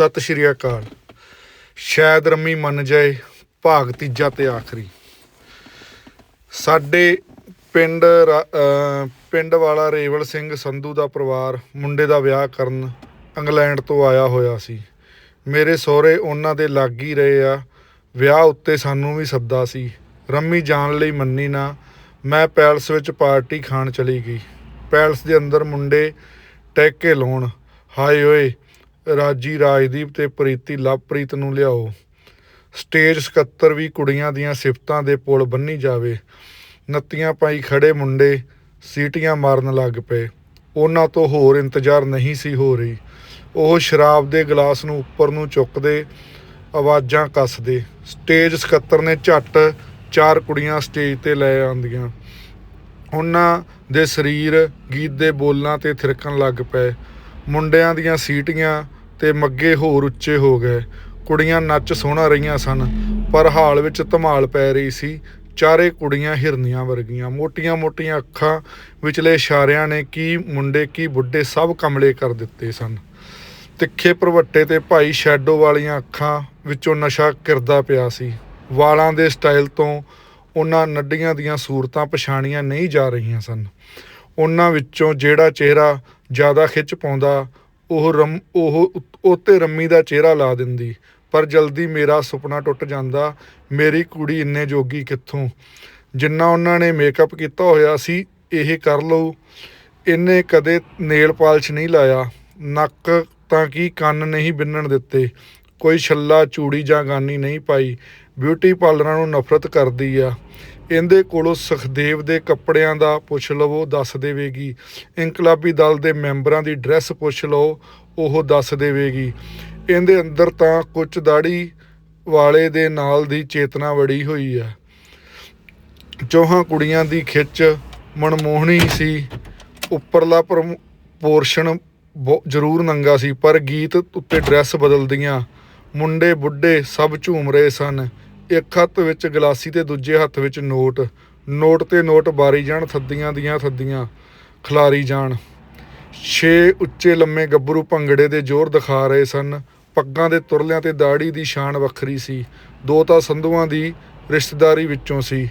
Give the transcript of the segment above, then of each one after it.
ਸਤਿ ਸ਼੍ਰੀ ਅਕਾਲ। ਸ਼ਾਇਦ ਰੰਮੀ ਮੰਨ ਜਾਏ, ਭਾਗ ਤੀਜਾ ਤੇ ਆਖਰੀ। ਸਾਡੇ ਪਿੰਡ ਰਾ- ਅਹ, ਪਿੰਡ ਵਾਲਾ ਰੇਵਲ ਸਿੰਘ ਸੰਧੂ ਦਾ ਪਰਿਵਾਰ ਮੁੰਡੇ ਦਾ ਵਿਆਹ ਕਰਨ ਇੰਗਲੈਂਡ ਤੋਂ ਆਇਆ ਹੋਇਆ ਸੀ। ਮੇਰੇ ਸਹੁਰੇ ਉਹਨਾਂ ਦੇ ਲੱਗ ਹੀ ਰਹੇ ਆ। ਵਿਆਹ ਉੱਤੇ ਸਾਨੂੰ ਵੀ ਸੱਦਾ ਸੀ। ਰੰਮੀ ਜਾਣ ਲਈ ਮੰਨੀ ਨਾ, ਮੈਂ ਪੈਲਸ ਵਿੱਚ ਪਾਰਟੀ ਖਾਣ ਚਲੀ ਗਈ। ਪੈਲਸ ਦੇ ਅੰਦਰ ਮੁੰਡੇ ਟੈਕ ਕੇ ਲਾਉਣ, ਹਾਏ ਓਏ ਰਾਜੀ ਰਾਜਦੀਪ ਤੇ ਪ੍ਰੀਤੀ ਲਵਪ੍ਰੀਤ ਨੂੰ ਲਿਆਓ। ਸਟੇਜ ਸਕੱਤਰ ਵੀ ਕੁੜੀਆਂ ਦੀਆਂ ਸਿਫਤਾਂ ਦੇ ਪੁਲ ਬੰਨੀ ਜਾਵੇ। ਨੱਤੀਆਂ ਪਾਈ ਖੜੇ ਮੁੰਡੇ ਸੀਟੀਆਂ ਮਾਰਨ ਲੱਗ ਪਏ। ਉਹਨਾਂ ਤੋਂ ਹੋਰ ਇੰਤਜ਼ਾਰ ਨਹੀਂ ਸੀ ਹੋ ਰਹੀ। ਉਹ ਸ਼ਰਾਬ ਦੇ ਗਲਾਸ ਨੂੰ ਉੱਪਰ ਨੂੰ ਚੁੱਕਦੇ ਆਵਾਜ਼ਾਂ ਕੱਸਦੇ। ਸਟੇਜ ਸਕੱਤਰ ਨੇ ਝੱਟ ਚਾਰ ਕੁੜੀਆਂ ਸਟੇਜ ਤੇ ਲੈ ਆਂਦੀਆਂ ਉਹਨਾਂ ਦੇ ਸਰੀਰ ਗੀਤ ਦੇ ਬੋਲਾਂ ਤੇ ਥਿਰਕਣ ਲੱਗ ਪਏ। ਮੁੰਡਿਆਂ ਦੀਆਂ ਸੀਟੀਆਂ ਤੇ ਮੱਗੇ ਹੋਰ ਉੱਚੇ ਹੋ ਗਏ। ਕੁੜੀਆਂ ਨੱਚ ਸੋਹਣਾ ਰਹੀਆਂ ਸਨ, ਪਰ ਹਾਲ ਵਿੱਚ ਧਮਾਲ ਪੈ ਰਹੀ ਸੀ। ਚਾਰੇ ਕੁੜੀਆਂ ਹਿਰਨੀਆਂ ਵਰਗੀਆਂ। ਮੋਟੀਆਂ-ਮੋਟੀਆਂ ਅੱਖਾਂ ਵਿਚਲੇ ਇਸ਼ਾਰਿਆਂ ਨੇ ਕੀ ਮੁੰਡੇ ਕੀ ਬੁੱਢੇ ਸਭ ਕਮਲੇ ਕਰ ਦਿੱਤੇ ਸਨ। ਤਿੱਖੇ ਪ੍ਰਵੱਟੇ ਤੇ ਭਾਈ ਸ਼ੈਡੋ ਵਾਲੀਆਂ ਅੱਖਾਂ ਵਿੱਚੋਂ ਨਸ਼ਾ ਕਿਰਦਾ ਪਿਆ ਸੀ। ਵਾਲਾਂ ਦੇ ਸਟਾਈਲ ਤੋਂ ਉਹਨਾਂ ਨੱਡੀਆਂ ਦੀਆਂ ਸੂਰਤਾਂ ਪਛਾਣੀਆਂ ਨਹੀਂ ਜਾ ਰਹੀਆਂ ਸਨ। ਉਹਨਾਂ ਵਿੱਚੋਂ ਜਿਹੜਾ ਚਿਹਰਾ ਜ਼ਿਆਦਾ ਖਿੱਚ ਪਾਉਂਦਾ, ਉਹ ਰਮ, ਉਹ ਉਤੇ ਰੰਮੀ ਦਾ ਚਿਹਰਾ ਲਾ ਦਿੰਦੀ, ਪਰ ਜਲਦੀ ਮੇਰਾ ਸੁਪਨਾ ਟੁੱਟ ਜਾਂਦਾ, ਮੇਰੀ ਕੁੜੀ ਇੰਨੇ ਜੋਗੀ ਕਿੱਥੋਂ? ਜਿੰਨਾ ਉਹਨਾਂ ਨੇ ਮੇਕਅਪ ਕੀਤਾ ਹੋਇਆ ਸੀ, ਇਹ ਕਰ ਲਓ ਇਹਨੇ ਕਦੇ ਨੇਲ ਪਾਲਿਸ਼ ਨਹੀਂ ਲਾਇਆ। ਨੱਕ ਤਾਂ ਕੀ ਕੰਨ ਨਹੀਂ ਬਿੰਨਣ ਦਿੱਤੇ। ਕੋਈ ਛੱਲਾ, ਚੂੜੀ ਜਾਂ ਗਾਨੀ ਨਹੀਂ ਪਾਈ। ਬਿਊਟੀ ਪਾਰਲਰਾਂ ਨੂੰ ਨਫ਼ਰਤ ਕਰਦੀ ਆ। ਇਹਦੇ ਕੋਲੋਂ ਸੁਖਦੇਵ ਦੇ ਕੱਪੜਿਆਂ ਦਾ ਪੁੱਛ ਲਵੋ, ਦੱਸ ਦੇਵੇਗੀ। ਇਨਕਲਾਬੀ ਦਲ ਦੇ ਮੈਂਬਰਾਂ ਦੀ ਡਰੈਸ ਪੁੱਛ ਲਓ, ਉਹ ਦੱਸ ਦੇਵੇਗੀ। ਇਹਦੇ ਅੰਦਰ ਤਾਂ ਕੁਝ ਦਾੜੀ ਵਾਲੇ ਦੇ ਨਾਲ ਦੀ ਚੇਤਨਾ ਵੜੀ ਹੋਈ ਆ। ਚੌਹਾਂ ਕੁੜੀਆਂ ਦੀ ਖਿੱਚ ਮਨਮੋਹਣੀ ਸੀ। ਉੱਪਰਲਾ ਪੋਰਸ਼ਨ ਜ਼ਰੂਰ ਨੰਗਾ ਸੀ, ਪਰ ਗੀਤ ਉੱਤੇ ਡਰੈਸ ਬਦਲਦੀਆਂ। ਮੁੰਡੇ ਬੁੱਢੇ ਸਭ ਝੂਮ ਰਹੇ ਸਨ। ਇੱਕ ਹੱਥ ਵਿੱਚ ਗਲਾਸੀ ਤੇ ਦੂਜੇ ਹੱਥ ਵਿੱਚ ਨੋਟ। ਨੋਟ ਤੇ ਨੋਟ ਬਾਰੀ ਜਾਣ ਥੱਦੀਆਂ ਦੀਆਂ ਥੱਦੀਆਂ ਖਲਾਰੀ ਜਾਣ। ਛੇ ਉੱਚੇ ਲੰਮੇ ਗੱਭਰੂ ਭੰਗੜੇ ਦੇ ਜ਼ੋਰ ਦਿਖਾ ਰਹੇ ਸਨ। ਪੱਗਾਂ ਦੇ ਤੁਰਲਿਆਂ ਤੇ ਦਾੜੀ ਦੀ ਸ਼ਾਨ ਵੱਖਰੀ ਸੀ। ਦੋ ਤਾਂ ਸੰਧੂਆਂ ਦੀ ਰਿਸ਼ਤੇਦਾਰੀ ਵਿੱਚੋਂ ਸੀ।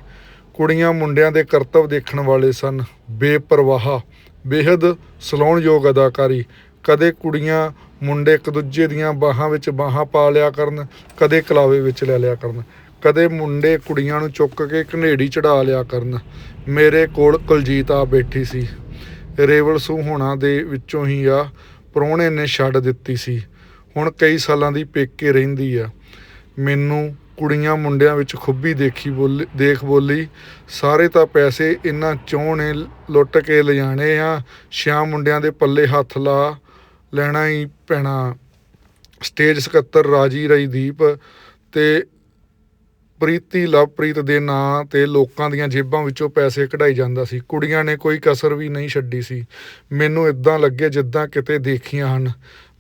ਕੁੜੀਆਂ ਮੁੰਡਿਆਂ ਦੇ ਕਰਤੱਵ ਦੇਖਣ ਵਾਲੇ ਸਨ। ਬੇਪਰਵਾਹ, ਬੇਹੱਦ ਸਲਾਉਣਯੋਗ ਅਦਾਕਾਰੀ। ਕਦੇ ਕੁੜੀਆਂ ਮੁੰਡੇ ਇੱਕ ਦੂਜੇ ਦੀਆਂ ਬਾਹਾਂ ਵਿੱਚ ਬਾਹਾਂ ਪਾ ਲਿਆ ਕਰਨ, ਕਦੇ ਕਲਾਵੇ ਵਿੱਚ ਲੈ ਲਿਆ ਕਰਨ। ਕਦੇ ਮੁੰਡੇ ਕੁੜੀਆਂ ਨੂੰ ਚੁੱਕ ਕੇ ਘਨੇੜੀ ਚੜਾ ਲਿਆ ਕਰਨ। ਮੇਰੇ ਕੋਲ ਕੁਲਜੀਤ ਆ ਬੈਠੀ ਸੀ। ਰੇਵਲ ਸੂ ਹੋਣਾ ਦੇ ਵਿੱਚੋਂ ਹੀ ਆ, ਪ੍ਰਾਹੁਣੇ ਨੇ ਛੱਡ ਦਿੱਤੀ ਸੀ। ਹੁਣ ਕਈ ਸਾਲਾਂ ਦੀ ਪੇਕੇ ਰਹਿੰਦੀ ਆ। ਮੈਨੂੰ ਕੁੜੀਆਂ ਮੁੰਡਿਆਂ ਵਿੱਚ ਖੁੱਬੀ ਦੇਖੀ ਬੋਲੀ, ਦੇਖ ਬੋਲੀ, ਸਾਰੇ ਤਾਂ ਪੈਸੇ ਇਹਨਾਂ ਚੋਂ ਨੇ ਲੁੱਟ ਕੇ ਲਿਜਾਣੇ ਆ। ਸ਼ਾਮ ਮੁੰਡਿਆਂ ਦੇ ਪੱਲੇ ਹੱਥ ਲਾ ਲੈਣਾ ਹੀ ਪੈਣਾ। ਸਟੇਜ ਸਕੱਤਰ ਰਾਜੀ ਰਈਦੀਪ ਤੇ ਪ੍ਰੀਤੀ ਲਵਪ੍ਰੀਤ ਦੇ ਨਾਂ ਤੇ ਲੋਕਾਂ ਦੀਆਂ ਜੇਬਾਂ ਵਿੱਚੋਂ ਪੈਸੇ ਕਢਾਈ ਜਾਂਦਾ ਸੀ। ਕੁੜੀਆਂ ਨੇ ਕੋਈ ਕਸਰ ਵੀ ਨਹੀਂ ਛੱਡੀ ਸੀ। ਮੈਨੂੰ ਇਦਾਂ ਲੱਗੇ ਜਿੱਦਾਂ ਕਿਤੇ ਦੇਖੀਆਂ ਹਨ।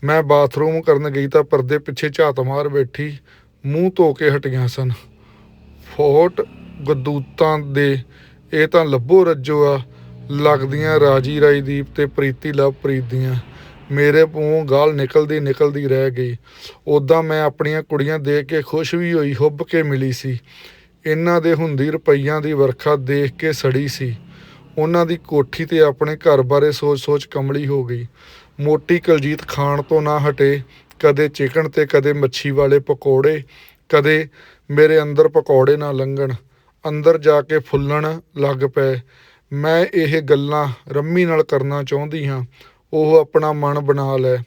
ਮੈਂ ਬਾਥਰੂਮ ਕਰਨ ਗਈ ਤਾਂ ਪਰਦੇ ਪਿੱਛੇ ਝਾਤ ਮਾਰ ਬੈਠੀ, ਮੂੰਹ ਧੋ ਕੇ ਹਟੀਆਂ ਸਨ। ਫੋਟ ਗਦੂਤਾਂ ਦੇ, ਇਹ ਤਾਂ ਲੱਭੋ ਰੱਜੋ ਆ, ਲੱਗਦੀਆਂ ਰਾਜੀ ਰਾਜਦੀਪ ਤੇ ਪ੍ਰੀਤੀ ਲਵਪ੍ਰੀਤ ਦੀਆਂ। ਮੇਰੇ ਪੂੰ ਗਾਲ ਨਿਕਲਦੀ ਨਿਕਲਦੀ ਰਹਿ ਗਈ। ਉਦਾਂ ਮੈਂ ਆਪਣੀਆਂ ਕੁੜੀਆਂ ਦੇਖ ਕੇ ਖੁਸ਼ ਵੀ ਹੋਈ, ਹੁੱਬ ਕੇ ਮਿਲੀ ਸੀ। ਇਹਨਾਂ ਦੇ ਹੁੰਦੀ ਰੁਪਈਆਂ ਦੀ ਵਰਖਾ ਦੇਖ ਕੇ ਸੜੀ ਸੀ। ਉਹਨਾਂ ਦੀ ਕੋਠੀ ਤੇ ਆਪਣੇ ਘਰ ਬਾਰੇ ਸੋਚ-ਸੋਚ ਕਮਲੀ ਹੋ ਗਈ। ਮੋਟੀ ਕਲਜੀਤ ਖਾਣ ਤੋਂ ਨਾ ਹਟੇ, ਕਦੇ ਚਿਕਨ ਤੇ ਕਦੇ ਮੱਛੀ ਵਾਲੇ ਪਕੌੜੇ, ਕਦੇ ਮੇਰੇ ਅੰਦਰ ਪਕੌੜੇ ਨਾ ਲੰਘਣ, ਅੰਦਰ ਜਾ ਕੇ ਫੁੱਲਣ ਲੱਗ ਪਏ। ਮੈਂ ਇਹ ਗੱਲਾਂ ਰੰਮੀ ਨਾਲ ਕਰਨਾ ਚਾਹੁੰਦੀ ਹਾਂ। ਉਹ ਆਪਣਾ ਮਨ ਬਣਾ ਲੈ।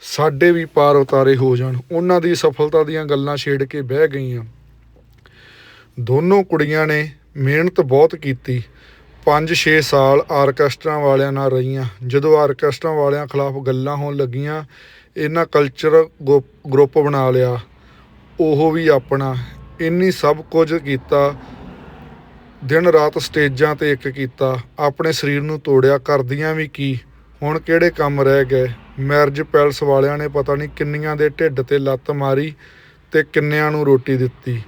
ਸਾਡੇ ਵੀ ਪਾਰ ਉਤਾਰੇ ਹੋ ਜਾਣ। ਉਹਨਾਂ ਦੀ ਸਫਲਤਾ ਦੀਆਂ ਗੱਲਾਂ ਛੇੜ ਕੇ ਬਹਿ ਗਈਆਂ। ਦੋਨੋਂ ਕੁੜੀਆਂ ਨੇ ਮਿਹਨਤ ਬਹੁਤ ਕੀਤੀ। 5-6 ਸਾਲ ਆਰਕੈਸਟਰਾ ਵਾਲਿਆਂ ਨਾਲ ਰਹੀਆਂ। ਜਦੋਂ ਆਰਕੈਸਟਰਾ ਵਾਲਿਆਂ ਖਿਲਾਫ ਗੱਲਾਂ ਹੋਣ ਲੱਗੀਆਂ, ਇਹਨਾਂ ਕਲਚਰ ਗਰੁੱਪ ਬਣਾ ਲਿਆ। ਉਹ ਵੀ ਆਪਣਾ। ਇੰਨੀ ਸਭ ਕੁਝ ਕੀਤਾ। ਦਿਨ ਰਾਤ ਸਟੇਜਾਂ ਤੇ ਇੱਕ ਕੀਤਾ। ਆਪਣੇ ਸਰੀਰ ਨੂੰ ਤੋੜਿਆ। ਕਰਦੀਆਂ ਵੀ ਕੀ ਹੁਣ ਕਿਹੜੇ ਕੰਮ ਰਹਿ ਗਏ? ਮੈਰਿਜ ਪੈਲਸ ਵਾਲਿਆਂ ਨੇ ਪਤਾ ਨਹੀਂ ਕਿੰਨੀਆਂ ਦੇ ਢਿੱਡ ਤੇ ਲੱਤ ਮਾਰੀ ਤੇ ਕਿੰਨਿਆਂ ਨੂੰ ਰੋਟੀ ਦਿੱਤੀ।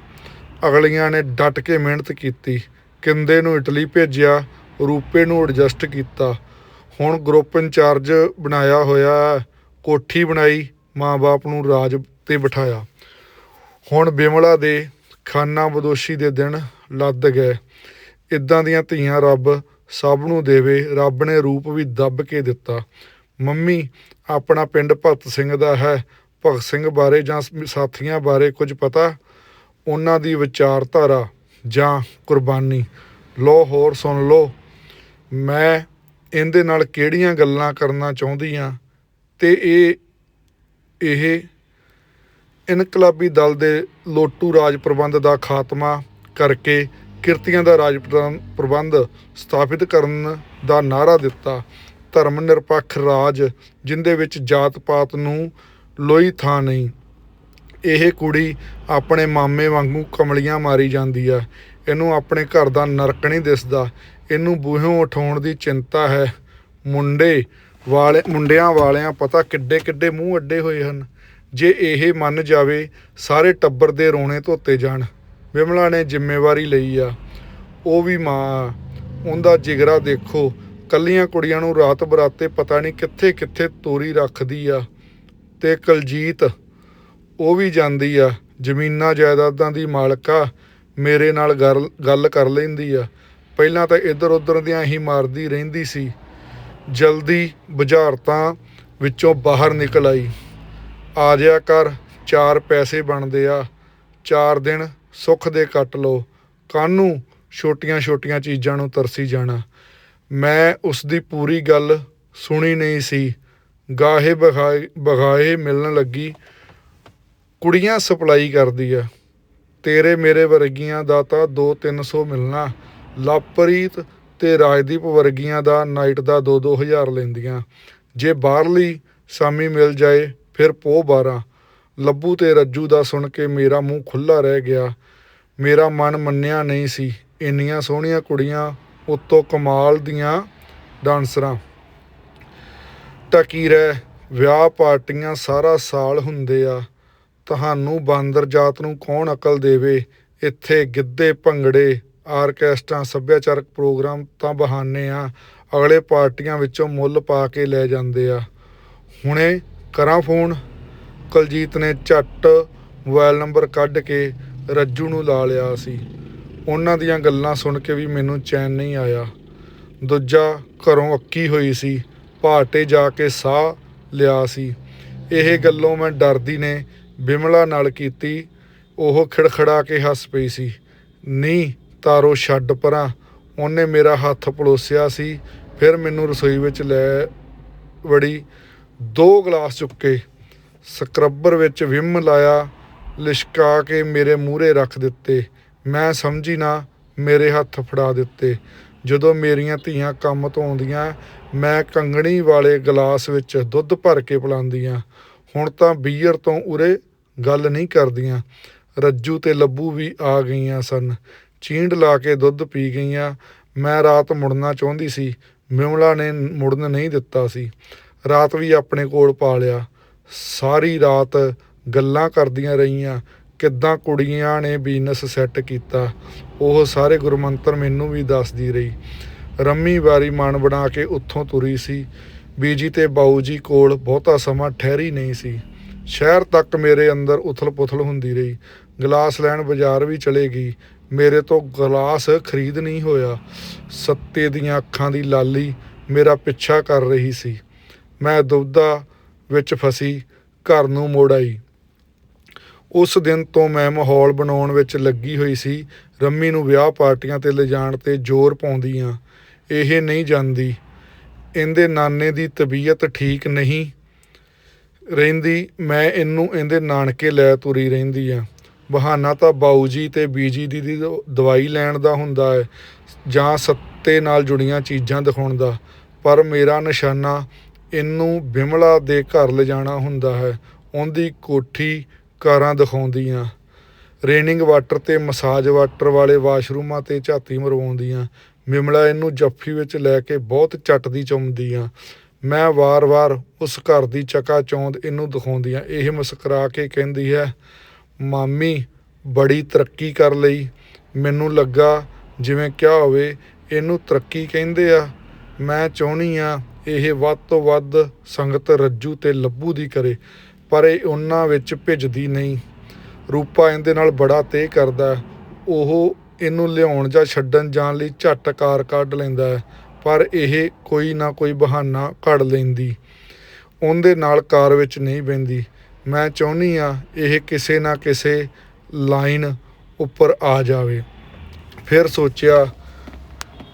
ਅਗਲੀਆਂ ਨੇ ਡਟ ਕੇ ਮਿਹਨਤ ਕੀਤੀ। ਕਿੰਦੇ ਨੂੰ ਇਟਲੀ ਭੇਜਿਆ, ਰੂਪੇ ਨੂੰ ਐਡਜਸਟ ਕੀਤਾ। ਹੁਣ ਗਰੁੱਪ ਇੰਚਾਰਜ ਬਣਾਇਆ ਹੋਇਆ ਹੈ। ਕੋਠੀ ਬਣਾਈ, ਮਾਂ-ਬਾਪ ਨੂੰ ਰਾਜ ਤੇ ਬਿਠਾਇਆ। ਹੁਣ ਬਿਮਲਾ ਦੇ ਖਾਨਾ ਬਦੋਸ਼ੀ ਦੇ ਦਿਨ ਲੱਦ ਗਏ। ਇਦਾਂ ਦੀਆਂ ਧੀਆਂ ਰੱਬ ਸਭ ਨੂੰ ਦੇਵੇ, ਰੱਬ ਨੇ ਰੂਪ ਵੀ ਦੱਬ ਕੇ ਦਿੱਤਾ। ਮੰਮੀ, ਆਪਣਾ ਪਿੰਡ ਭਗਤ ਸਿੰਘ ਦਾ ਹੈ। ਭਗਤ ਸਿੰਘ ਬਾਰੇ ਜਾਂ ਸਾਥੀਆਂ ਬਾਰੇ ਕੁਝ ਪਤਾ? ਉਹਨਾਂ ਦੀ ਵਿਚਾਰਧਾਰਾ ਜਾਂ ਕੁਰਬਾਨੀ? ਲੋ ਹੋਰ ਸੁਣ ਲੋ ਮੈਂ ਇਹਦੇ ਨਾਲ ਕਿਹੜੀਆਂ ਗੱਲਾਂ ਕਰਨਾ ਚਾਹੁੰਦੀ ਆ? ਤੇ ਇਹ ਇਹ ਇਨਕਲਾਬੀ ਦਲ ਦੇ ਲੋਟੂ ਰਾਜ ਪ੍ਰਬੰਧ ਦਾ ਖਾਤਮਾ ਕਰਕੇ ਕਿਰਤੀਆਂ ਦਾ ਰਾਜ ਪ੍ਰਬੰਧ ਸਥਾਪਿਤ ਕਰਨ ਦਾ ਨਾਅਰਾ ਦਿੱਤਾ। ਧਰਮ ਨਿਰਪੱਖ ਰਾਜ, ਜਿੰਦੇ ਵਿੱਚ ਜਾਤ ਪਾਤ ਨੂੰ ਲੋਈ ਥਾਂ ਨਹੀਂ। ਇਹ ਕੁੜੀ ਆਪਣੇ ਮਾਮੇ ਵਾਂਗੂ ਕਮਲੀਆਂ ਮਾਰੀ ਜਾਂਦੀ ਆ। ਇਹਨੂੰ ਆਪਣੇ ਘਰ ਦਾ ਨਰਕ ਨਹੀਂ ਦਿਸਦਾ। ਇਹਨੂੰ ਬੂਹਿਓਂ ਉਠਾਉਣ ਦੀ ਚਿੰਤਾ ਹੈ। ਮੁੰਡੇ ਵਾਲੇ, ਮੁੰਡਿਆਂ ਵਾਲਿਆਂ ਪਤਾ ਕਿੱਡੇ ਕਿੱਡੇ ਮੂੰਹ ਅੱਡੇ ਹੋਏ ਹਨ। ਜੇ ਇਹ ਮੰਨ ਜਾਵੇ, ਸਾਰੇ ਟੱਬਰ ਦੇ ਰੋਣੇ ਧੋਤੇ ਜਾਣ। ਵਿਮਲਾ ਨੇ ਜ਼ਿੰਮੇਵਾਰੀ ਲਈ ਆ। ਉਹ ਵੀ ਮਾਂ ਆ। ਉਹਦਾ ਜਿਗਰਾ ਦੇਖੋ। ਕੱਲੀਆਂ ਕੁੜੀਆਂ ਨੂੰ ਰਾਤ ਬਰਾਤੇ ਪਤਾ ਨਹੀਂ ਕਿੱਥੇ ਕਿੱਥੇ ਤੋਰੀ ਰੱਖਦੀ ਆ। ਤੇ ਕਲਜੀਤ, ਉਹ ਵੀ ਜਾਂਦੀ ਆ। ਜ਼ਮੀਨਾਂ ਜਾਇਦਾਦਾਂ ਦੀ ਮਾਲਕਾ ਮੇਰੇ ਨਾਲ ਗੱਲ ਗੱਲ ਕਰ ਲੈਂਦੀ ਆ। ਪਹਿਲਾਂ ਤਾਂ ਇੱਧਰ ਉੱਧਰ ਦੀਆਂ ਹੀ ਮਾਰਦੀ ਰਹਿੰਦੀ ਸੀ। ਜਲਦੀ ਬੁਝਾਰਤਾਂ ਵਿੱਚੋਂ ਬਾਹਰ ਨਿਕਲ ਆਈ। ਆ ਜਿਆ ਕਰ, ਚਾਰ ਪੈਸੇ ਬਣਦੇ ਆ। ਚਾਰ ਦਿਨ ਸੁੱਖ ਦੇ ਕੱਟ ਲੋ ਕਾਨੂੰ ਛੋਟੀਆਂ ਛੋਟੀਆਂ ਚੀਜ਼ਾਂ ਨੂੰ ਤਰਸੀ ਜਾਣਾ। ਮੈਂ ਉਸ ਦੀ ਪੂਰੀ ਗੱਲ ਸੁਣੀ ਨਹੀਂ ਸੀ। ਗਾਹੇ ਬਗਾਏ ਬਗਾਏ ਮਿਲਣ ਲੱਗੀ। ਕੁੜੀਆਂ ਸਪਲਾਈ ਕਰਦੀ ਆ। ਤੇਰੇ ਮੇਰੇ ਵਰਗੀਆਂ ਦਾ ਤਾਂ 2-300 ਮਿਲਣਾ। ਲਵਪ੍ਰੀਤ ਤੇ ਰਾਜਦੀਪ ਵਰਗੀਆਂ ਦਾ ਨਾਈਟ ਦਾ 2-2000 ਲੈਂਦੀਆਂ। ਜੇ ਬਾਹਰਲੀ ਸਾਮੀ ਮਿਲ ਜਾਏ, ਫਿਰ ਪੋ 12 ਲੱਭੂ ਤੇ ਰੱਜੂ ਦਾ ਸੁਣ ਕੇ ਮੇਰਾ ਮੂੰਹ ਖੁੱਲਾ ਰਹਿ ਗਿਆ। ਮੇਰਾ ਮਨ ਮੰਨਿਆ ਨਹੀਂ ਸੀ। ਇੰਨੀਆਂ ਸੋਹਣੀਆਂ ਕੁੜੀਆਂ, ਉੱਤੋਂ ਕਮਾਲ ਦੀਆਂ ਡਾਂਸਰਾਂ। ਟਕੀ ਰਹਿ, ਵਿਆਹ ਪਾਰਟੀਆਂ ਸਾਰਾ ਸਾਲ ਹੁੰਦੇ ਆ। ਤੁਹਾਨੂੰ ਬਾਂਦਰ ਜਾਤ ਨੂੰ ਕੌਣ ਅਕਲ ਦੇਵੇ? ਇੱਥੇ ਗਿੱਧੇ, ਭੰਗੜੇ ਆਰਕੈਸਟਰਾ ਸੱਭਿਆਚਾਰਕ ਪ੍ਰੋਗਰਾਮ ਤਾਂ ਬਹਾਨੇ ਆ। ਅਗਲੇ ਪਾਰਟੀਆਂ ਵਿੱਚੋਂ ਮੁੱਲ ਪਾ ਕੇ ਲੈ ਜਾਂਦੇ ਆ। ਹੁਣੇ ਕਰਾਂ ਫੋਨ। ਕੁਲਜੀਤ ਨੇ ਝੱਟ ਮੋਬਾਈਲ ਨੰਬਰ ਕੱਢ ਕੇ ਰੱਜੂ ਨੂੰ ਲਾ ਲਿਆ ਸੀ। ਉਹਨਾਂ ਦੀਆਂ ਗੱਲਾਂ ਸੁਣ ਕੇ ਵੀ ਮੈਨੂੰ ਚੈਨ ਨਹੀਂ ਆਇਆ। ਦੂਜਾ ਘਰੋਂ ਅੱਕੀ ਹੋਈ ਸੀ। ਭਾਟੇ ਜਾ ਕੇ ਸਾਹ ਲਿਆ ਸੀ। ਇਹ ਗੱਲੋਂ ਮੈਂ ਡਰਦੀ ਨੇ ਬਿਮਲਾ ਨਾਲ ਕੀਤੀ। ਉਹ ਖਿੜਖੜਾ ਕੇ ਹੱਸ ਪਈ ਸੀ। ਨਹੀਂ ਤਾਰੋ ਛੱਡ ਪਰਾਂ। ਉਹਨੇ ਮੇਰਾ ਹੱਥ ਪਲੋਸਿਆ ਸੀ। ਫਿਰ ਮੈਨੂੰ ਰਸੋਈ ਵਿੱਚ ਲੈ ਵੜੀ ਦੋ ਗਲਾਸ ਚੁੱਕੇ ਸਕਰੱਬਰ ਵਿੱਚ ਵਿਮ ਲਾਇਆ। ਲਿਸ਼ਕਾ ਕੇ ਮੇਰੇ ਮੂਹਰੇ ਰੱਖ ਦਿੱਤੇ। ਮੈਂ ਸਮਝੀ ਨਾ, ਮੇਰੇ ਹੱਥ ਫੜਾ ਦਿੱਤੇ। ਜਦੋਂ ਮੇਰੀਆਂ ਧੀਆਂ ਕੰਮ ਤੋਂ ਆਉਂਦੀਆਂ, ਮੈਂ ਕੰਗਣੀ ਵਾਲੇ ਗਲਾਸ ਵਿੱਚ ਦੁੱਧ ਭਰ ਕੇ ਪਿਲਾਉਂਦੀਆਂ। ਹੁਣ ਤਾਂ ਬੀਅਰ ਤੋਂ ਉਰੇ ਗੱਲ ਨਹੀਂ ਕਰਦੀਆਂ। ਰੱਜੂ ਤੇ ਲੱਭੂ ਵੀ ਆ ਗਈਆਂ ਸਨ। ਚੀਂਡ ਲਾ ਕੇ ਦੁੱਧ ਪੀ ਗਈਆਂ। ਮੈਂ ਰਾਤ ਮੁੜਨਾ ਚਾਹੁੰਦੀ ਸੀ। ਮਿਮਲਾ ਨੇ ਮੁੜਨ ਨਹੀਂ ਦਿੱਤਾ ਸੀ। ਰਾਤ ਵੀ ਆਪਣੇ ਕੋਲ ਪਾ ਲਿਆ। ਸਾਰੀ ਰਾਤ ਗੱਲਾਂ ਕਰਦੀਆਂ ਰਹੀਆਂ, ਕਿੱਦਾਂ ਕੁੜੀਆਂ ਨੇ ਬਿਜ਼ਨਸ ਸੈੱਟ ਕੀਤਾ, ਉਹ ਸਾਰੇ ਗੁਰਮੰਤਰ ਮੈਨੂੰ ਵੀ ਦੱਸਦੀ ਰਹੀ। ਰੰਮੀ ਵਾਰੀ ਮਨ ਬਣਾ ਕੇ ਉੱਥੋਂ ਤੁਰੀ ਸੀ। ਬੀਜੀ ਤੇ ਬਾਊ ਜੀ ਕੋਲ ਬਹੁਤਾ ਸਮਾਂ ਠਹਿਰੀ ਨਹੀਂ ਸੀ। ਸ਼ਹਿਰ ਤੱਕ ਮੇਰੇ ਅੰਦਰ ਉਥਲ-ਪੁਥਲ ਹੁੰਦੀ ਰਹੀ। ਗਲਾਸ ਲੈਣ ਬਾਜ਼ਾਰ ਵੀ ਚਲੇ ਗਈ। ਮੇਰੇ ਤੋਂ ਗਲਾਸ ਖਰੀਦ ਨਹੀਂ ਹੋਇਆ। ਸੱਤੇ ਦੀਆਂ ਅੱਖਾਂ ਦੀ ਲਾਲੀ ਮੇਰਾ ਪਿੱਛਾ ਕਰ ਰਹੀ ਸੀ। ਮੈਂ ਦੁਬਦਾ ਵਿੱਚ ਫਸੀ, ਘਰ ਨੂੰ ਮੋੜ ਆਈ। ਉਸ ਦਿਨ ਤੋਂ ਮੈਂ ਮਾਹੌਲ ਬਣਾਉਣ ਵਿੱਚ ਲੱਗੀ ਹੋਈ ਸੀ। ਰੰਮੀ ਨੂੰ ਵਿਆਹ ਪਾਰਟੀਆਂ ਤੇ ਲਿਜਾਣ ਤੇ ਜ਼ੋਰ ਪਾਉਂਦੀ ਆ ਇਹ ਨਹੀਂ ਜਾਂਦੀ। ਇਹਦੇ ਨਾਨੇ ਦੀ ਤਬੀਅਤ ਠੀਕ ਨਹੀਂ ਰਹਿੰਦੀ। ਮੈਂ ਇਹਨੂੰ ਇਹਦੇ ਨਾਨਕੇ ਲੈ ਤੁਰੀ ਰਹਿੰਦੀ ਆ। ਬਹਾਨਾ ਤਾਂ ਬਾਊ ਜੀ ਤੇ ਬੀਜੀ ਦੀ ਦੀ ਦਵਾਈ ਲੈਣ ਦਾ ਹੁੰਦਾ ਹੈ, ਜਾਂ ਸੱਤੇ ਨਾਲ ਜੁੜੀਆਂ ਚੀਜ਼ਾਂ ਦਿਖਾਉਣ ਦਾ। ਪਰ ਮੇਰਾ ਨਿਸ਼ਾਨਾ ਇਹਨੂੰ ਬਿਮਲਾ ਦੇ ਘਰ ਲਿਜਾਣਾ ਹੁੰਦਾ ਹੈ। ਉਹਦੀ ਕੋਠੀ ਕਾਰਾਂ ਦਿਖਾਉਂਦੀਆਂ, ਰੇਨਿੰਗ ਵਾਟਰ ਤੇ ਮਸਾਜ ਵਾਟਰ ਵਾਲੇ ਵਾਸ਼ਰੂਮਾਂ ਤੇ ਝਾਤੀ ਮਰਵਾਉਂਦੀਆਂ ਮਿਮਲਾ ਇਹਨੂੰ ਜੱਫੀ ਵਿੱਚ ਲੈ ਕੇ ਬਹੁਤ ਚੱਟਦੀ ਚੁੰਮਦੀਆਂ। ਮੈਂ ਵਾਰ-ਵਾਰ ਉਸ ਘਰ ਦੀ ਚਕਾ ਚੌਂਦ ਇਹਨੂੰ ਦਿਖਾਉਂਦੀਆਂ। ਇਹ ਮੁਸਕਰਾ ਕੇ ਕਹਿੰਦੀ ਹੈ, ਮਾਮੀ, ਬੜੀ ਤਰੱਕੀ ਕਰ ਲਈ। ਮੈਨੂੰ ਲੱਗਾ ਜਿਵੇਂ ਕਿਹਾ ਹੋਵੇ, ਇਹਨੂੰ ਤਰੱਕੀ ਕਹਿੰਦੇ ਆ। ਮੈਂ ਚਾਹੁੰਦੀ ਆ ਇਹ ਵੱਧ ਤੋਂ ਵੱਧ ਸੰਗਤ ਰੱਜੂ ਤੇ ਲੱਭੂ ਦੀ ਕਰੇ। ਪਰ ਇਹ ਉਹਨਾਂ ਵਿੱਚ ਭਿੱਜਦੀ ਨਹੀਂ। ਰੂਪਾ ਇਹਦੇ ਨਾਲ ਬੜਾ ਤੇਹ ਕਰਦਾ ਉਹ ਇਹਨੂੰ ਲਿਆਉਣ ਜਾਂ ਛੱਡਣ ਜਾਣ ਲਈ ਝੱਟ ਕਾਰ ਕੱਢ ਲੈਂਦਾ ਹੈ, ਪਰ ਇਹ ਕੋਈ ਨਾ ਕੋਈ ਬਹਾਨਾ ਘੜ ਲੈਂਦੀ। ਉਹਦੇ ਨਾਲ ਕਾਰ ਵਿੱਚ ਨਹੀਂ ਬਹਿੰਦੀ। ਮੈਂ ਚਾਹੁੰਦੀ ਆ ਇਹ ਕਿਸੇ ਨਾ ਕਿਸੇ ਲਾਈਨ ਉੱਪਰ ਆ ਜਾਵੇ। ਫਿਰ ਸੋਚਿਆ,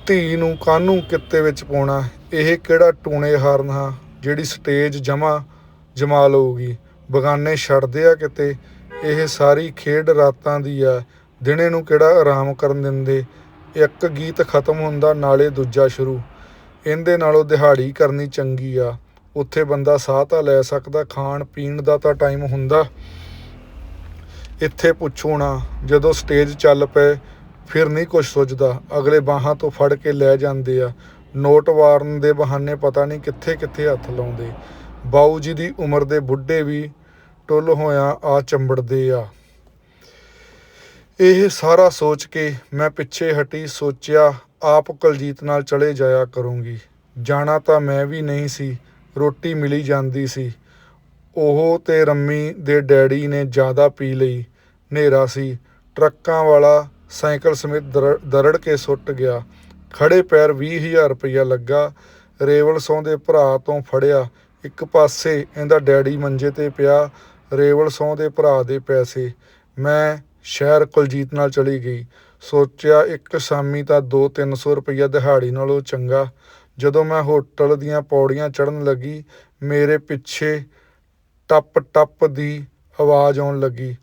ਧੀ ਨੂੰ ਕਾਹਨੂੰ ਕਿੱਤੇ ਵਿੱਚ ਪਾਉਣਾ? ਇਹ ਕਿਹੜਾ ਟੂਣੇ ਹਾਰਨ ਹਾਂ, ਜਿਹੜੀ ਸਟੇਜ ਜਮਾ ਜਮਾ ਲਊਗੀ ਬਗਾਨੇ ਛੱਡਦੇ ਆ ਕਿਤੇ। ਇਹ ਸਾਰੀ ਖੇਡ ਰਾਤਾਂ ਦੀ ਆ। ਦਿਨੇ ਨੂੰ ਕਿਹੜਾ ਆਰਾਮ ਕਰਨ ਦਿੰਦੇ? ਇੱਕ ਗੀਤ ਖਤਮ ਹੁੰਦਾ, ਨਾਲੇ ਦੂਜਾ ਸ਼ੁਰੂ। ਇਹਦੇ ਨਾਲੋਂ ਦਿਹਾੜੀ ਕਰਨੀ ਚੰਗੀ ਆ। ਉੱਥੇ ਬੰਦਾ ਸਾਹ ਤਾਂ ਲੈ ਸਕਦਾ, ਖਾਣ ਪੀਣ ਦਾ ਤਾਂ ਟਾਈਮ ਹੁੰਦਾ। ਇੱਥੇ ਪੁੱਛੋ ਨਾ, ਜਦੋਂ ਸਟੇਜ ਚੱਲ ਪਏ, ਫਿਰ ਨਹੀਂ ਕੁਝ ਸੋਚਦਾ। ਅਗਲੇ ਬਾਹਾਂ ਤੋਂ ਫੜ ਕੇ ਲੈ ਜਾਂਦੇ ਆ। ਨੋਟ ਵਾਰਨ ਦੇ ਬਹਾਨੇ ਪਤਾ ਨਹੀਂ ਕਿੱਥੇ ਕਿੱਥੇ ਹੱਥ ਲਾਉਂਦੇ। ਬਾਊ ਜੀ ਦੀ ਉਮਰ ਦੇ ਬੁੱਢੇ ਵੀ ਟੁੱਲ ਹੋਇਆ ਆ ਚੰਬੜਦੇ ਆ। ਇਹ ਸਾਰਾ ਸੋਚ ਕੇ ਮੈਂ ਪਿੱਛੇ ਹਟੀ ਸੋਚਿਆ, ਆਪ ਕੁਲਜੀਤ ਨਾਲ ਚਲੇ ਜਾਇਆ ਕਰੂੰਗੀ। ਜਾਣਾ ਤਾਂ ਮੈਂ ਵੀ ਨਹੀਂ ਸੀ, ਰੋਟੀ ਮਿਲੀ ਜਾਂਦੀ ਸੀ। ਉਹ ਤੇ ਰੰਮੀ ਦੇ ਡੈਡੀ ਨੇ ਜ਼ਿਆਦਾ ਪੀ ਲਈ, ਹਨੇਰਾ ਸੀ। ਟਰੱਕਾਂ ਵਾਲਾ ਸਾਈਕਲ ਸਮੇਤ ਦਰ- ਦਰੜ ਕੇ ਸੁੱਟ ਗਿਆ। ਖੜੇ ਪੈਰ 20000 ਰੁਪਇਆ ਲੱਗਾ। ਰੇਵਲ ਸੋਂ ਦੇ ਭਰਾ ਤੋਂ ਫੜਿਆ। ਇੱਕ ਪਾਸੇ ਇਹਦਾ ਡੈਡੀ ਮੰਜੇ ਤੇ ਪਿਆ, ਰੇਵਲ ਸੌਂ ਦੇ ਭਰਾ ਦੇ ਪੈਸੇ। ਮੈਂ ਸ਼ਹਿਰ ਕੁਲਜੀਤ ਨਾਲ ਚਲੀ ਗਈ। ਸੋਚਿਆ ਇੱਕ ਸ਼ਾਮੀ ਤਾਂ 2-300 ਰੁਪਈਆ ਦਿਹਾੜੀ ਨਾਲੋਂ ਚੰਗਾ। ਜਦੋਂ ਮੈਂ ਹੋਟਲ ਦੀਆਂ ਪੌੜੀਆਂ ਚੜ੍ਹਨ ਲੱਗੀ, ਮੇਰੇ ਪਿੱਛੇ ਟੱਪ ਟੱਪ ਦੀ ਆਵਾਜ਼ ਆਉਣ ਲੱਗੀ।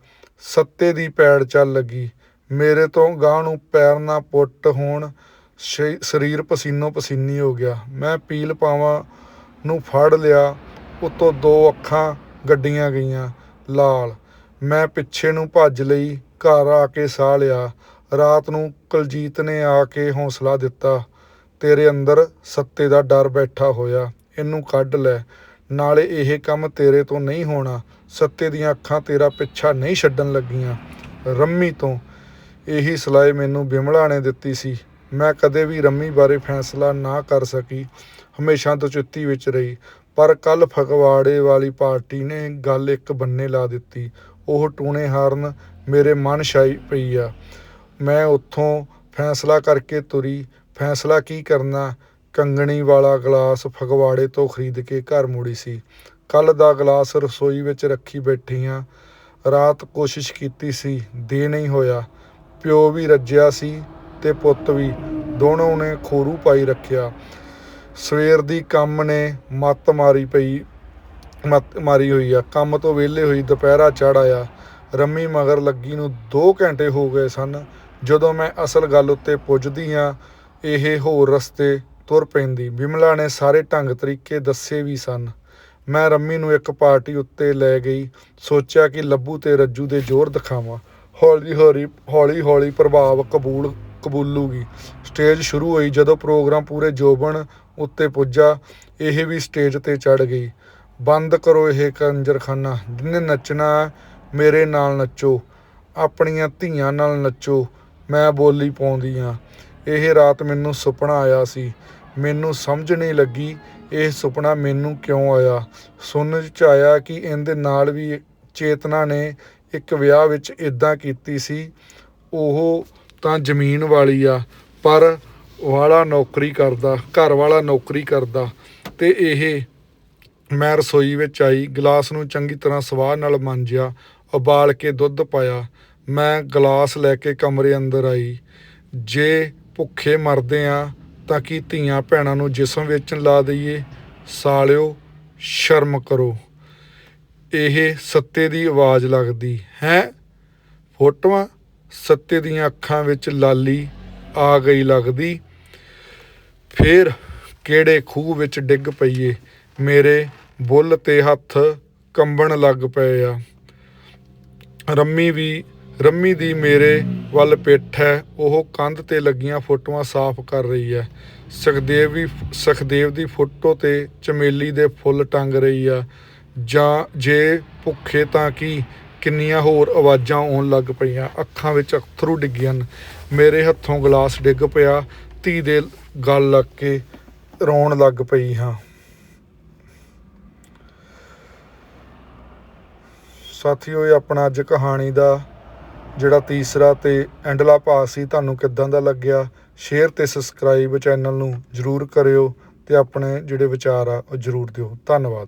ਸੱਤੇ ਦੀ ਪੈੜ ਚੱਲ ਲੱਗੀ। ਮੇਰੇ ਤੋਂ ਗਾਂ ਨੂੰ ਪੈਰ ਨਾ ਪੁੱਟ ਹੋਣ ਸਰੀਰ ਪਸੀਨੋ ਪਸੀਨੀ ਹੋ ਗਿਆ। ਮੈਂ ਪੀਲ ਪਾਵਾਂ ਨੂੰ ਫੜ ਲਿਆ, ਉੱਤੋਂ ਦੋ ਅੱਖਾਂ ਗੱਡੀਆਂ ਗਈਆਂ, ਲਾਲ। ਮੈਂ ਪਿੱਛੇ ਨੂੰ ਭੱਜ ਲਈ, ਘਰ ਆ ਕੇ ਸਾਹ ਲਿਆ। ਰਾਤ ਨੂੰ ਕੁਲਜੀਤ ਨੇ ਆ ਕੇ ਹੌਸਲਾ ਦਿੱਤਾ। ਤੇਰੇ ਅੰਦਰ ਸੱਤੇ ਦਾ ਡਰ ਬੈਠਾ ਹੋਇਆ, ਇਹਨੂੰ ਕੱਢ ਲੈ। ਨਾਲੇ ਇਹ ਕੰਮ ਤੇਰੇ ਤੋਂ ਨਹੀਂ ਹੋਣਾ। ਸੱਤੇ ਦੀਆਂ ਅੱਖਾਂ ਤੇਰਾ ਪਿੱਛਾ ਨਹੀਂ ਛੱਡਣ ਲੱਗੀਆਂ। ਰੰਮੀ ਤੋਂ ਇਹੀ ਸਲਾਹ ਮੈਨੂੰ ਬਿਮਲਾ ਨੇ ਦਿੱਤੀ ਸੀ। ਮੈਂ ਕਦੇ ਵੀ ਰੰਮੀ ਬਾਰੇ ਫੈਸਲਾ ਨਾ ਕਰ ਸਕੀ। ਹਮੇਸ਼ਾ ਤੋਂ ਚੁੱਤੀ ਵਿੱਚ ਰਹੀ। ਪਰ ਕੱਲ ਫਗਵਾੜੇ ਵਾਲੀ ਪਾਰਟੀ ਨੇ ਗੱਲ ਇੱਕ ਬੰਨੇ ਲਾ ਦਿੱਤੀ। ਉਹ ਟੂਣੇ ਹਾਰਨ ਮੇਰੇ ਮਨ ਛਾਈ ਪਈ ਆ। ਮੈਂ ਉੱਥੋਂ ਫੈਸਲਾ ਕਰਕੇ ਤੁਰੀ। ਫੈਸਲਾ ਕੀ ਕਰਨਾ? ਕੰਗਣੀ ਵਾਲਾ ਗਲਾਸ ਫਗਵਾੜੇ ਤੋਂ ਖਰੀਦ ਕੇ ਘਰ ਮੁੜੀ ਸੀ। ਕੱਲ ਦਾ ਗਲਾਸ ਰਸੋਈ ਵਿੱਚ ਰੱਖੀ ਬੈਠੀ ਹਾਂ ਰਾਤ ਕੋਸ਼ਿਸ਼ ਕੀਤੀ ਸੀ। ਦੇ ਨਹੀਂ ਹੋਇਆ। ਪਿਓ ਵੀ ਰੱਜਿਆ ਸੀ। ਤੇ ਪੁੱਤ ਵੀ ਦੋਨੋਂ ਨੇ ਖੋਰੂ ਪਾਈ ਰੱਖਿਆ। ਸਵੇਰ ਦੀ ਕੰਮ ਨੇ ਮੱਤ ਮਾਰੀ ਪਈ, ਮੱਤ ਮਾਰੀ ਹੋਈ ਆ। ਕੰਮ ਤੋਂ ਵਿਹਲੇ ਹੋਈ ਦੁਪਹਿਰਾ ਚੜ ਆਇਆ। ਰੰਮੀ ਮਗਰ ਲੱਗੀ ਨੂੰ 2 ਘੰਟੇ ਹੋ ਗਏ ਸਨ। ਜਦੋਂ ਮੈਂ ਅਸਲ ਗੱਲ ਉੱਤੇ ਪੁੱਜਦੀ ਆ ਇਹ ਹੋਰ ਰਸਤੇ ਤੁਰ ਪੈਂਦੀ। ਬਿਮਲਾ ਨੇ ਸਾਰੇ ਢੰਗ ਤਰੀਕੇ ਦੱਸੇ ਵੀ ਸਨ। ਮੈਂ ਰੰਮੀ ਨੂੰ ਇੱਕ ਪਾਰਟੀ ਉੱਤੇ ਲੈ ਗਈ। ਸੋਚਿਆ ਕਿ ਲੱਭੂ ਤੇ ਰੱਜੂ ਦੇ ਜ਼ੋਰ ਦਿਖਾਵਾਂ। ਹੌਲੀ ਹੌਲੀ ਹੌਲੀ ਹੌਲੀ ਪ੍ਰਭਾਵ ਕਬੂਲ ਕਬੂਲੂਗੀ। ਸਟੇਜ ਸ਼ੁਰੂ ਹੋਈ ਜਦੋਂ ਪ੍ਰੋਗਰਾਮ ਪੂਰੇ ਜੋਬਨ ਉੱਤੇ ਪੁੱਜਾ, ਇਹ ਵੀ ਸਟੇਜ ਤੇ ਚੜ ਗਈ। ਬੰਦ ਕਰੋ ਇਹ ਕੰਜਰਖਾਨਾ, ਜਿਹਨੇ ਨੱਚਣਾ ਮੇਰੇ ਨਾਲ ਨੱਚੋ, ਆਪਣੀਆਂ ਧੀਆਂ ਨਾਲ ਨੱਚੋ, ਮੈਂ ਬੋਲੀ ਪਾਉਂਦੀ ਆ। ਇਹ ਰਾਤ ਮੈਨੂੰ ਸੁਪਨਾ ਆਇਆ ਸੀ। ਮੈਨੂੰ ਸਮਝ ਨਹੀਂ ਲੱਗੀ ਇਹ ਸੁਪਨਾ ਮੈਨੂੰ ਕਿਉਂ ਆਇਆ। ਸੁਣ ਚ ਆਇਆ ਕਿ ਇਹਦੇ ਨਾਲ ਵੀ ਚੇਤਨਾ ਨੇ ਇੱਕ ਵਿਆਹ ਵਿੱਚ ਇਦਾਂ ਕੀਤੀ ਸੀ। ਉਹ ਤਾਂ ਜ਼ਮੀਨ ਵਾਲੀ ਆ, ਪਰ ਵਾਲਾ ਨੌਕਰੀ ਕਰਦਾ, ਘਰ ਵਾਲਾ ਨੌਕਰੀ ਕਰਦਾ। ਤੇ ਇਹ ਮੈਂ ਰਸੋਈ ਵਿੱਚ ਆਈ, ਗਲਾਸ ਨੂੰ ਚੰਗੀ ਤਰ੍ਹਾਂ ਸਵਾਹ ਨਾਲ ਮਾਂਜਿਆ, ਉਬਾਲ ਕੇ ਦੁੱਧ ਪਾਇਆ। ਮੈਂ ਗਲਾਸ ਲੈ ਕੇ ਕਮਰੇ ਅੰਦਰ ਆਈ। ਜੇ ਭੁੱਖੇ ਮਰਦੇ ਆ, ਤਾਂ ਕੀ ਧੀਆਂ ਭੈਣਾਂ ਨੂੰ ਜਿਸਮ ਵੇਚਣ ਲਾ ਦਈਏ? ਸਾਲਿਓ, ਸ਼ਰਮ ਕਰੋ। ਇਹ ਸੱਤੇ ਦੀ ਆਵਾਜ਼ ਲੱਗਦੀ, ਹੈ? ਫੋਟੋਆਂ? ਸੱਤੇ ਦੀਆਂ ਅੱਖਾਂ ਵਿੱਚ ਲਾਲੀ ਆ ਗਈ ਲੱਗਦੀ। ਫੇਰ ਕਿਹੜੇ ਖੂਹ ਵਿੱਚ ਡਿੱਗ ਪਈਏ? ਮੇਰੇ ਬੁੱਲ ਤੇ ਹੱਥ ਕੰਬਣ ਲੱਗ ਪਏ ਆ। ਰੰਮੀ ਵੀ, ਰੰਮੀ ਦੀ ਮੇਰੇ ਵੱਲ ਪਿੱਠ ਹੈ, ਉਹ ਕੰਧ ਤੇ ਲੱਗੀਆਂ ਫੋਟੋਆਂ ਸਾਫ਼ ਕਰ ਰਹੀ ਹੈ। ਸੁਖਦੇਵ ਵੀ, ਸੁਖਦੇਵ ਦੀ ਫੋਟੋ ਤੇ ਚਮੇਲੀ ਦੇ ਫੁੱਲ ਟੰਗ ਰਹੀ ਆ। ਜਾਂ ਜੇ ਭੁੱਖੇ ਤਾਂ ਕੀ? ਕਿੰਨੀਆਂ ਹੋਰ ਆਵਾਜ਼ਾਂ ਆਉਣ ਲੱਗ ਪਈਆਂ। ਅੱਖਾਂ ਵਿੱਚ ਅਥਰੂ ਡਿੱਗੀਆਂ ਮੇਰੇ ਹੱਥੋਂ ਗਲਾਸ ਡਿੱਗ ਪਿਆ। ਧੀ ਦੇ ਗੱਲ ਲੱਗ ਕੇ ਰੋਣ ਲੱਗ ਪਈ ਹਾਂ। ਸਾਥੀਓ ਇਹ ਆਪਣਾ ਅੱਜ ਕਹਾਣੀ ਦਾ ਜਿਹੜਾ ਤੀਸਰਾ ਤੇ ਐਂਡਲਾ ਭਾਗ ਸੀ, ਤੁਹਾਨੂੰ ਕਿੱਦਾਂ ਦਾ ਲੱਗਿਆ? ਸ਼ੇਅਰ ਤੇ ਸਬਸਕ੍ਰਾਈਬ ਚੈਨਲ ਨੂੰ ਜਰੂਰ ਕਰਿਓ ਤੇ ਆਪਣੇ ਜਿਹੜੇ ਵਿਚਾਰ ਆ, ਉਹ ਜਰੂਰ ਦਿਓ। ਧੰਨਵਾਦ।